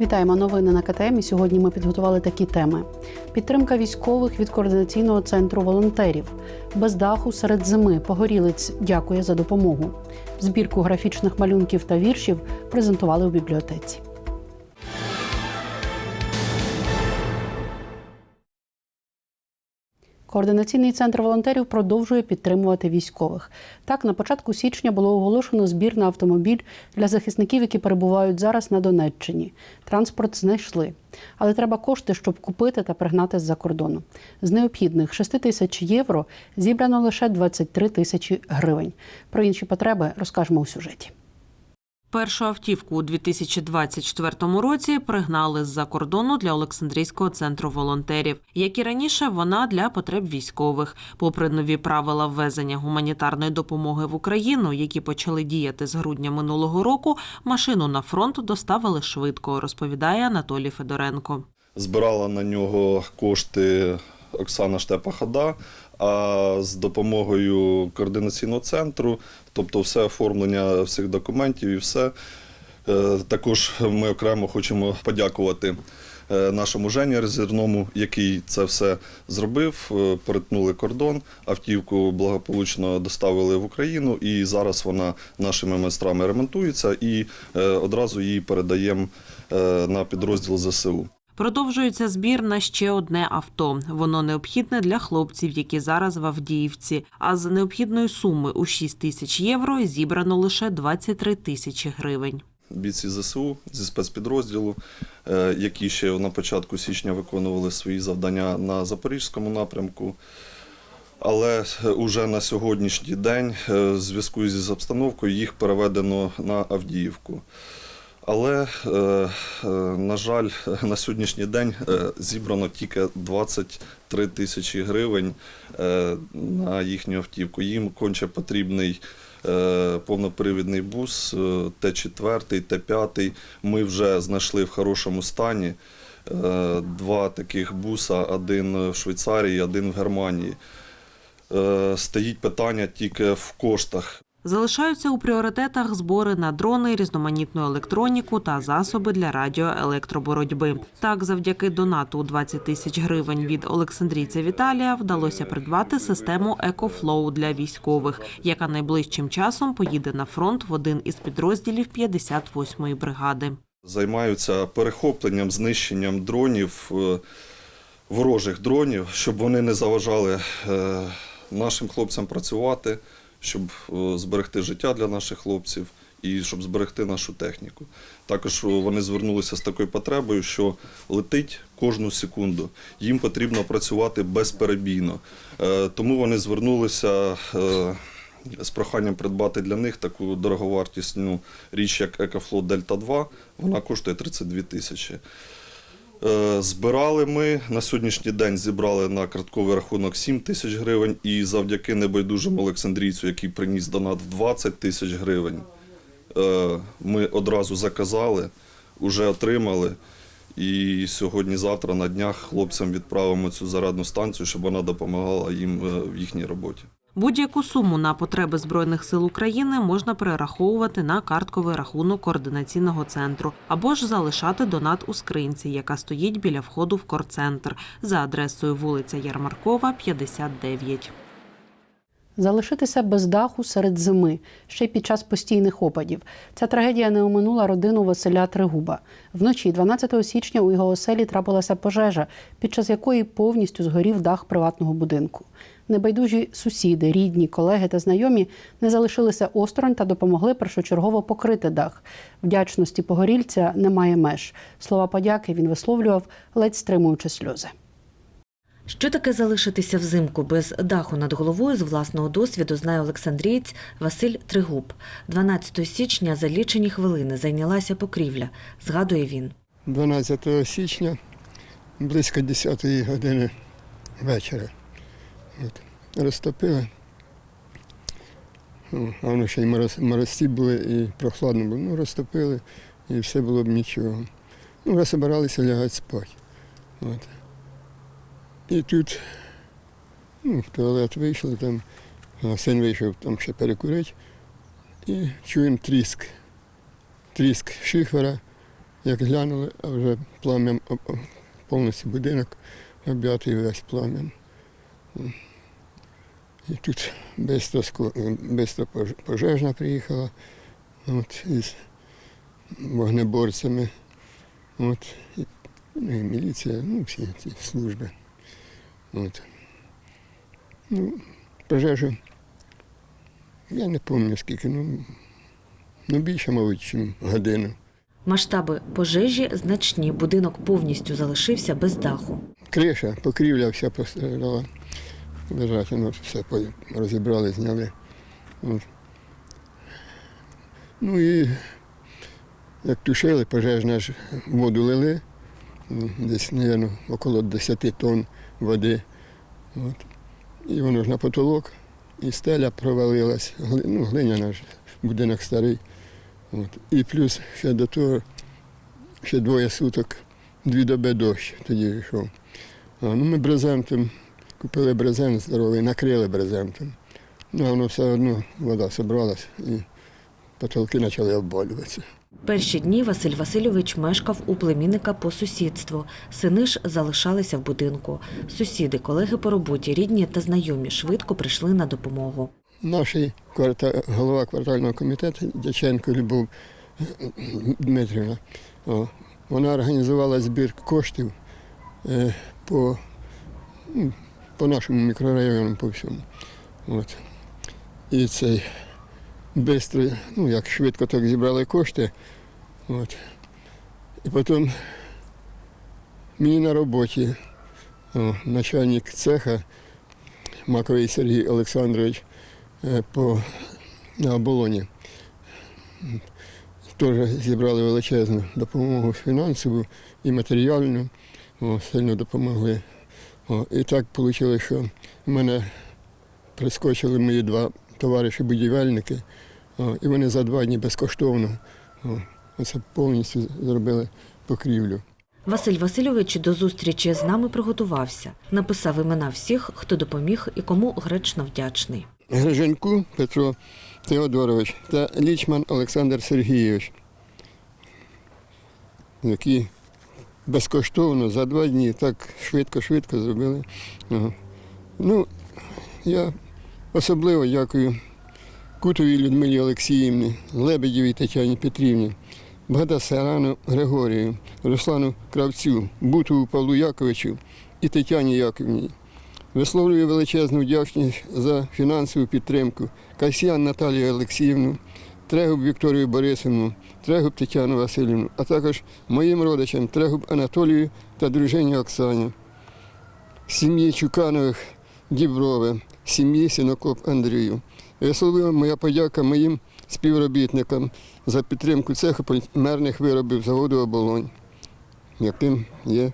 Вітаємо новини на КТМ. І Сьогодні ми підготували такі теми: підтримка військових від координаційного центру волонтерів, без даху серед зими. Погорілець дякує за допомогу. Збірку графічних малюнків та віршів презентували у бібліотеці. Координаційний центр волонтерів продовжує підтримувати військових. Так, на початку січня було оголошено збір на автомобіль для захисників, які перебувають зараз на Донеччині. Транспорт знайшли, але треба кошти, щоб купити та пригнати з-за кордону. З необхідних 6 тисяч євро зібрано лише 23 тисячі гривень. Про інші потреби розкажемо у сюжеті. Першу автівку у 2024 році пригнали з-за кордону для Олександрійського центру волонтерів. Як і раніше, вона для потреб військових. Попри нові правила ввезення гуманітарної допомоги в Україну, які почали діяти з грудня минулого року, машину на фронт доставили швидко, розповідає Анатолій Федоренко. Збирала на нього кошти Оксана Штепа-Хада, а з допомогою координаційного центру, тобто все оформлення всіх документів і все. Е, Також ми окремо хочемо подякувати е, нашому Жені Резерному, який це все зробив. Е, Перетнули кордон, автівку благополучно доставили в Україну, і зараз вона нашими майстрами ремонтується і одразу її передаємо на підрозділ ЗСУ. Продовжується збір на ще одне авто. Воно необхідне для хлопців, які зараз в Авдіївці. А з необхідної суми у 6 тисяч євро зібрано лише 23 тисячі гривень. бійці ЗСУ зі спецпідрозділу, е, які ще на початку січня виконували свої завдання на запорізькому напрямку. Але вже на сьогоднішній день, е, в зв'язку зі обстановкою, їх переведено на Авдіївку. Але, е, е, на жаль, на сьогоднішній день е, зібрано тільки 23 тисячі гривень на їхню автівку. Їм конче потрібний повнопривідний бус е, Т4, Т5. Ми вже знайшли в хорошому стані два таких буса: один в Швейцарії, один в Германії. Стоїть питання тільки в коштах. Залишаються у пріоритетах збори на дрони, різноманітну електроніку та засоби для радіоелектроборотьби. Так, завдяки донату у 20 тисяч гривень від Олександрійця Віталія вдалося придбати систему EcoFlow для військових, яка найближчим часом поїде на фронт в один із підрозділів 58-ї бригади. займаються перехопленням, знищенням дронів, е, ворожих дронів, щоб вони не заважали е, нашим хлопцям працювати, щоб е, зберегти життя для наших хлопців і щоб зберегти нашу техніку. Також е, вони звернулися з такою потребою, що летить кожну секунду. Їм потрібно працювати безперебійно. Е, Тому вони звернулися. з проханням придбати для них таку дороговартісну річ, як EcoFlow Delta 2, вона коштує 32 тисячі. Е, Збирали ми на сьогоднішній день зібрали на картковий рахунок 7 тисяч гривень, і завдяки небайдужому Олександрійцю, який приніс донат в 20 тисяч гривень, е, ми одразу заказали, вже отримали. І сьогодні-завтра на днях хлопцям відправимо цю зарядну станцію, щоб вона допомагала їм е, в їхній роботі. Будь-яку суму на потреби збройних сил України можна перераховувати на картковий рахунок координаційного центру або ж залишати донат у скринці, яка стоїть біля входу в корцентр за адресою вулиця Ярмаркова, 59. Залишитися без даху серед зими, ще й під час постійних опадів. Ця трагедія не оминула родину Василя Тригуба. Вночі, 12 січня, у його оселі трапилася пожежа, під час якої повністю згорів дах приватного будинку. Небайдужі сусіди, рідні, колеги та знайомі не залишилися осторонь та допомогли першочергово покрити дах. Вдячності погорільця немає меж. Слова подяки він висловлював, ледь стримуючи сльози. Що таке залишитися взимку без даху над головою з власного досвіду знає Олександрієць Василь Тригуб. 12 січня за лічені хвилини зайнялася покрівля, згадує він. 12 січня близько 10 години вечора. От. Розтопили. О, А воно ще й мороз, морозці були і прохладно було. Ну, розтопили і все було б нічого. Ну, вже лягати спати. От. І тут ну, в туалет вийшли, там, син вийшов там ще перекурити. І чуємо тріск. Тріск шифера Як глянули, а вже плам'ям повністю будинок об'ятий весь плам'ям. І тут бистро, пожежна приїхала от, із вогнеборцями. От, і, і міліція, ну, всі ці служби. От. Ну, пожежу, я не пам'ятаю скільки, ну, ну більше, мабуть, ніж годину. Масштаби пожежі значні. Будинок повністю залишився без даху. Криша, покрівля вся постраждала. Лежать, ну, все розібрали, зняли. От. Ну і як тушили, пожежна ж воду лили, ну, десь, мабуть, около 10 тонн води. От. І воно ж на потолок, і стеля провалилась, ну, глиняна ж, будинок старий. От. І плюс ще до того, ще двоє суток, дві доби дощ тоді йшов. А, ну, ми брезентом купили брезент здоровий, накрили брезентом. Ну, воно все одно вода зібралась і потолки почали обвалюватися. Перші дні Василь Васильович мешкав у племінника по сусідству. Сини ж залишалися в будинку. Сусіди, колеги по роботі, рідні та знайомі швидко прийшли на допомогу. Наш голова квартального комітету Дяченко Любов Дмитрівна, вона організувала збір коштів е, по, по нашому мікрорайону, по всьому. От. І цей швидко, ну як швидко так зібрали кошти. От. І потім мені на роботі о, начальник цеха Маковий Сергій Олександрович е, по, на оболоні. Теж зібрали величезну допомогу фінансову і матеріальну, о, сильно допомогли. О, і так вийшло, що в мене прискочили мої два товариші-будівельники, і вони за два дні безкоштовно о, оце повністю зробили покрівлю. Василь Васильович до зустрічі з нами приготувався. Написав імена всіх, хто допоміг і кому гречно вдячний. Гриженку Петро Теодорович та Лічман Олександр Сергійович, які безкоштовно за два дні так швидко-швидко зробили. Ну, я особливо дякую Кутовій Людмилі Олексіївні, Лебедєвій Тетяні Петрівні, Богдасарану Григорію, Руслану Кравцю, Бутову Павлу Яковичу і Тетяні Яковні. Висловлюю величезну вдячність за фінансову підтримку Касьян Наталію Олексіївну, Трегуб Вікторію Борисівну, Трегуб Тетяну Васильівну, а також моїм родичам Трегуб Анатолію та дружині Оксані, сім'ї Чуканових Діброви, сім'ї Сінокоп Андрію. Висловлюю моя подяка моїм співробітникам за підтримку цеху полімерних виробів заводу оболонь, яким є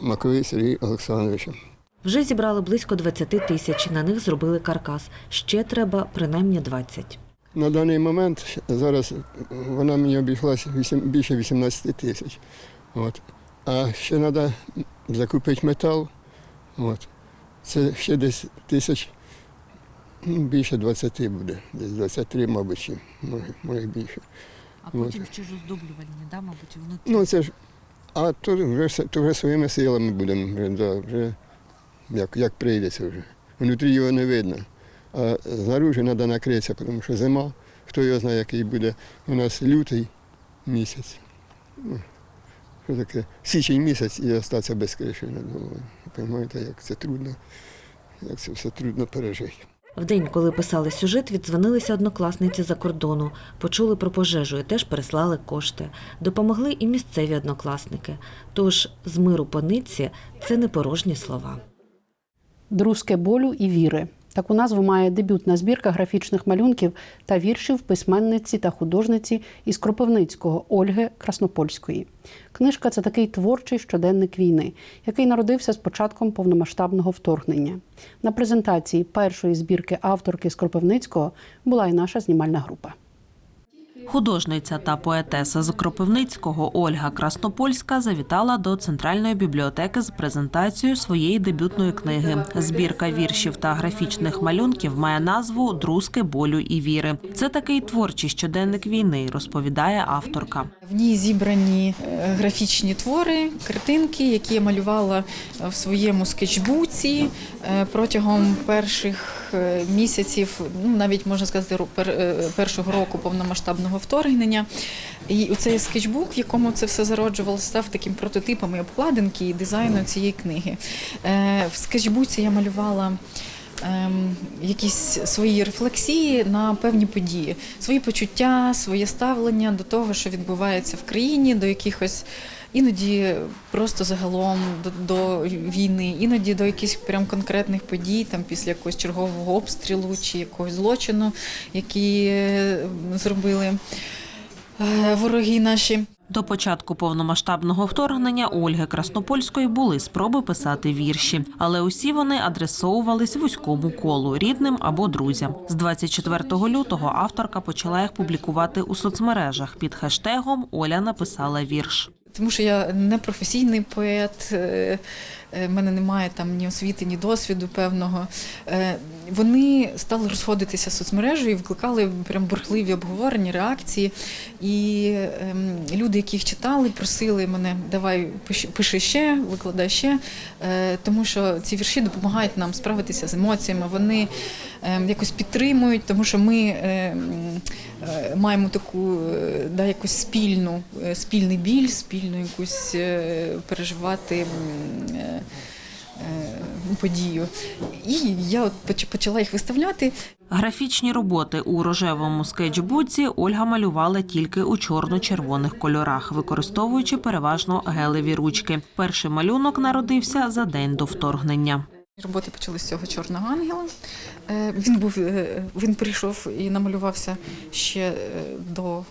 Маковий Сергій Олександрович. Вже зібрали близько 20 тисяч. На них зробили каркас. Ще треба принаймні 20. На даний момент зараз вона мені обійшлася більше 18 тисяч. От. А ще треба закупити метал. От. Це ще десь тисяч, ну, більше 20 буде, десь 23, мабуть, може, може більше. А потім ще ж оздоблювальні, да, мабуть, внутрі. Ну це ж, а то вже, то вже своїми силами будемо, вже, да, вже як, як прийдеться вже. Внутрі його не видно. А знаружи треба накритися, тому що зима, хто його знає, який буде. У нас лютий місяць. Ну, що таке? Січень місяць і остатися без криші над головою. Розумієте, як це трудно, як це все трудно пережити. В день, коли писали сюжет, віддзвонилися однокласниці за кордону, почули про пожежу і теж переслали кошти. Допомогли і місцеві однокласники. Тож з миру по нитці – це не порожні слова. Друзке болю і віри. Таку назву має дебютна збірка графічних малюнків та віршів письменниці та художниці із Кропивницького Ольги Краснопольської. Книжка це такий творчий щоденник війни, який народився з початком повномасштабного вторгнення. На презентації першої збірки авторки з Кропивницького була і наша знімальна група. Художниця та поетеса з Кропивницького Ольга Краснопольська завітала до центральної бібліотеки з презентацією своєї дебютної книги. Збірка віршів та графічних малюнків має назву Друзки болю і віри. Це такий творчий щоденник війни, розповідає авторка. В ній зібрані е, графічні твори, картинки, які я малювала в своєму скетчбуці е, протягом перших місяців, ну навіть можна сказати, е, першого року повномасштабного вторгнення. І цей скетчбук, в якому це все зароджувалося, став таким прототипом і обкладинки, і дизайну цієї книги. Е, В скетчбуці я малювала ем, якісь свої рефлексії на певні події, свої почуття, своє ставлення до того, що відбувається в країні, до якихось. Іноді просто загалом до, до війни, іноді до якихось прям конкретних подій, там після якогось чергового обстрілу чи якогось злочину, які е, зробили е, вороги наші. До початку повномасштабного вторгнення у Ольги Краснопольської були спроби писати вірші, але усі вони адресовувались вузькому колу рідним або друзям. З 24 лютого авторка почала їх публікувати у соцмережах під хештегом Оля написала вірш. Тому що я не професійний поет, е, в мене немає там ні освіти, ні досвіду певного. Е, Вони стали розходитися соцмережею і викликали прям бурхливі обговорення, реакції. І ем, люди, які їх читали, просили мене, давай пиши- ще, викладай ще, Е, тому що ці вірші допомагають нам справитися з емоціями. Вони ем, якось підтримують, тому що ми ем, е, маємо таку е, да, якусь спільну, е, спільний біль, спільну якусь е, переживати. Е, Подію. І я от почала їх виставляти. Графічні роботи у рожевому скетчбуці Ольга малювала тільки у чорно-червоних кольорах, використовуючи переважно гелеві ручки. Перший малюнок народився за день до вторгнення. Роботи почали з цього чорного ангела. Е, Він був е, він прийшов і намалювався ще е, до е,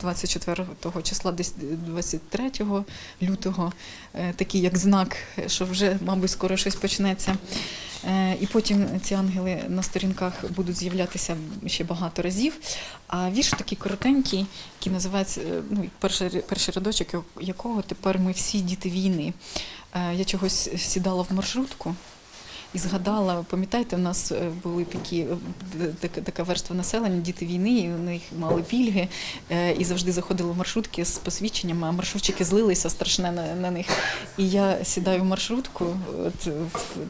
24 числа, десь 23 лютого, такий як знак, що вже, мабуть, скоро щось почнеться. І потім ці ангели на сторінках будуть з'являтися ще багато разів. А вірш такий коротенький, який називається ну, перший, перший рядочок, якого тепер ми всі діти війни. Я чогось сідала в маршрутку і згадала, пам'ятаєте, у нас е, були такі е, така, верства населення, діти війни, і у них мали пільги, е, і завжди заходили маршрутки з посвідченнями, а маршрутчики злилися страшне на, на них. І я сідаю в маршрутку, от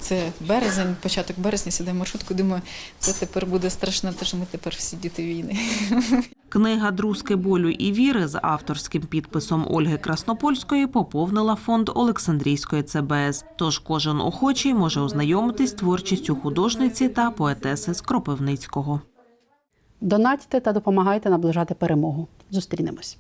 це березень, початок березня, сідаю в маршрутку, думаю, це тепер буде страшно, те, що ми тепер всі діти війни. Книга Друзки болю і віри з авторським підписом Ольги Краснопольської поповнила фонд Олександрійської ЦБС. Тож кожен охочий може ознайомитись з творчістю художниці та поетеси з Кропивницького. Донатьте та допомагайте наближати перемогу. Зустрінемось.